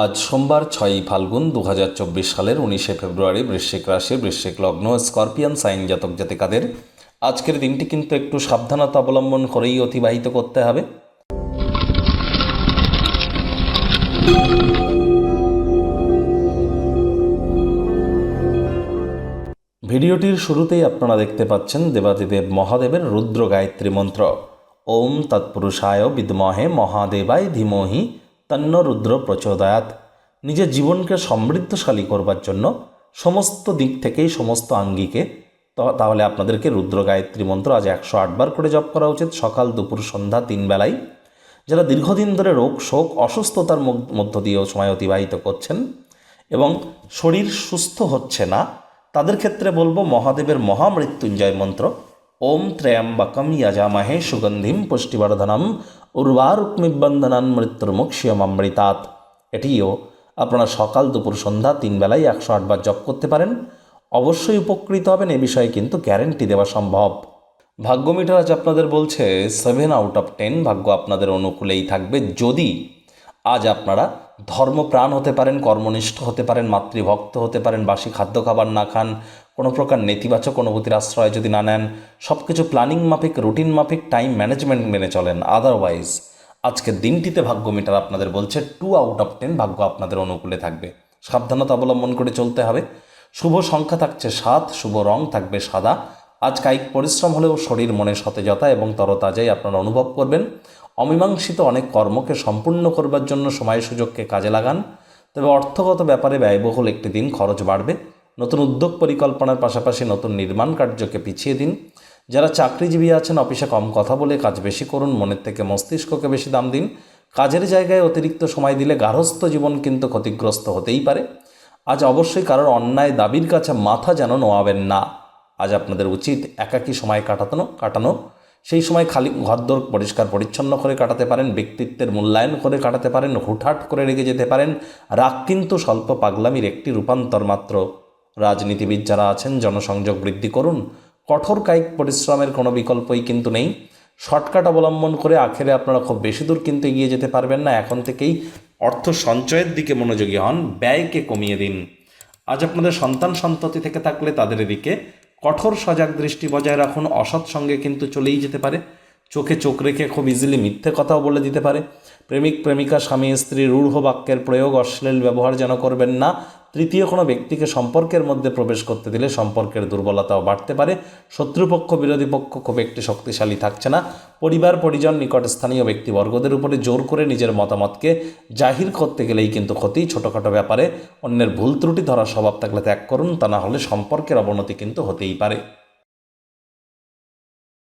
আজ সোমবার ছয়ই ফাল্গুন দু হাজার চব্বিশ সালের উনিশে ফেব্রুয়ারি বৃশ্চিক রাশি, বৃশ্চিক লগ্ন, স্করপিয়ান, সাইন জাতক জাতিকাদের। আজকের দিনটি কিন্তু একটু সাবধানতা অবলম্বন করেই অতিবাহিত করতে হবে। ভিডিওটির শুরুতেই আপনারা দেখতে পাচ্ছেন দেবাদিদেব মহাদেবের রুদ্র গায়ত্রী মন্ত্র। ওম তৎপুরুষায় বিদ্মহে মহাদেবায় ধীমহি তন্ন রুদ্র প্রচোদয়াত। নিজের জীবনকে সমৃদ্ধশালী করবার জন্য সমস্ত দিক থেকেই সমস্ত আঙ্গিকে তাহলে আপনাদেরকে রুদ্র গায়ত্রী মন্ত্র আজ একশো আটবার করে জপ করা উচিত। সকাল, দুপুর, সন্ধ্যা, তিন বেলায় যারা দীর্ঘদিন ধরে রোগ, শোক, অসুস্থতার মধ্য- মধ্য দিয়েও সময় অতিবাহিত করছেন এবং শরীর সুস্থ হচ্ছে না, তাদের ক্ষেত্রে বলব মহাদেবের মহামৃত্যুঞ্জয় মন্ত্র, ওম ত্রয়ম্বকম ইয়াজামহে সুগন্ধিম পুষ্টিবর্ধনম উর্বারুক্মিবন্ধনান মৃত্যুর্মুক্ষিয়মৃতাৎ এটিও আপনারা সকাল দুপুর সন্ধ্যা তিন বেলায় একশো আটবার জপ করতে পারেন। অবশ্যই উপকৃত হবেন এ বিষয়ে কিন্তু গ্যারেন্টি দেওয়া সম্ভব। ভাগ্য মিটার আজ আপনাদের বলছে, সেভেন আউট অফ টেন ভাগ্য আপনাদের অনুকূলেই থাকবে যদি আজ আপনারা ধর্মপ্রাণ হতে পারেন, কর্মনিষ্ঠ হতে পারেন, মাতৃভক্ত হতে পারেন, বাসি খাদ্য খাবার না খান কোনো প্রকার নেতিবাচক অনুভূতির আশ্রয় যদি না নেন সব কিছু প্ল্যানিং মাফিক, রুটিন মাফিক, টাইম ম্যানেজমেন্ট মেনে চলেন। আদারওয়াইজ আজকের দিনটিতে ভাগ্য মিটার আপনাদের বলছে টু আউট অফ টেন ভাগ্য আপনাদের অনুকূলে থাকবে। সাবধানতা অবলম্বন করে চলতে হবে। শুভ সংখ্যা থাকছে সাত, শুভ রং থাকবে সাদা। আজ কায়িক পরিশ্রম হলেও শরীর, মনে সতেজতা এবং তরতাজাই আপনারা অনুভব করবেন। অমীমাংসিত অনেক কর্মকে সম্পূর্ণ করবার জন্য সময় সুযোগকে কাজে লাগান। তবে অর্থগত ব্যাপারে ব্যয়বহুল একটি দিন খরচ বাড়বে। নতুন উদ্যোগ পরিকল্পনার পাশাপাশি নতুন নির্মাণ কার্যকে পিছিয়ে দিন। যারা চাকরিজীবী আছেন, অফিসে কম কথা বলে কাজ বেশি করুন, মনের থেকে মস্তিষ্ককে বেশি দাম দিন। কাজের জায়গায় অতিরিক্ত সময় দিলে গার্হস্থ জীবন কিন্তু ক্ষতিগ্রস্ত হতেই পারে। আজ অবশ্যই কারোর অন্যায় দাবির কাছে মাথা যেন নোয়াবেন না। আজ আপনাদের উচিত একাকী সময় কাটানো কাটানো। সেই সময় খালি ঘরদোর পরিষ্কার পরিচ্ছন্ন করে কাটাতে পারেন, ব্যক্তিত্বের মূল্যায়ন করে কাটাতে পারেন, হুটহাট করে রেগে যেতে পারেন। রাগ কিন্তু স্বল্প পাগলামির একটি রূপান্তর মাত্র। রাজনীতিবিদ যারা আছেন, জনসংযোগ বৃদ্ধি করুন। কঠোর কায়িক পরিশ্রমের কোনো বিকল্পই কিন্তু নেই। শর্টকাট অবলম্বন করে আখেরে আপনারা খুব বেশি দূর কিন্তু এগিয়ে যেতে পারবেন না। এখন থেকেই অর্থ সঞ্চয়ের দিকে মনোযোগী হন, ব্যয়কে কমিয়ে দিন। আজ আপনাদের সন্তান সন্ততি থেকে থাকলে তাদের এদিকে কঠোর সজাগ দৃষ্টি বজায় রাখুন। অসৎ সঙ্গে কিন্তু চলেই যেতে পারে। চোখে চোখ রেখে খুব ইজিলি মিথ্যে কথাও বলে দিতে পারে। প্রেমিক প্রেমিকা, স্বামী, স্ত্রী, রূঢ় বাক্যের প্রয়োগ, অশ্লীল ব্যবহার যেন করবেন না। তৃতীয় কোনো ব্যক্তিকে সম্পর্কের মধ্যে প্রবেশ করতে দিলে সম্পর্কের দুর্বলতাও বাড়তে পারে। শত্রুপক্ষ, বিরোধী পক্ষ খুব একটি শক্তিশালী থাকছে না। পরিবার, পরিজন, নিকট স্থানীয় ব্যক্তিবর্গদের উপরে জোর করে নিজের মতামতকে জাহির করতে গেলেই কিন্তু ক্ষতি। ছোটোখাটো ব্যাপারে অন্যের ভুল ত্রুটি ধরার স্বভাব থাকলে ত্যাগ করুন। তা না হলে সম্পর্কের অবনতি কিন্তু হতেই পারে।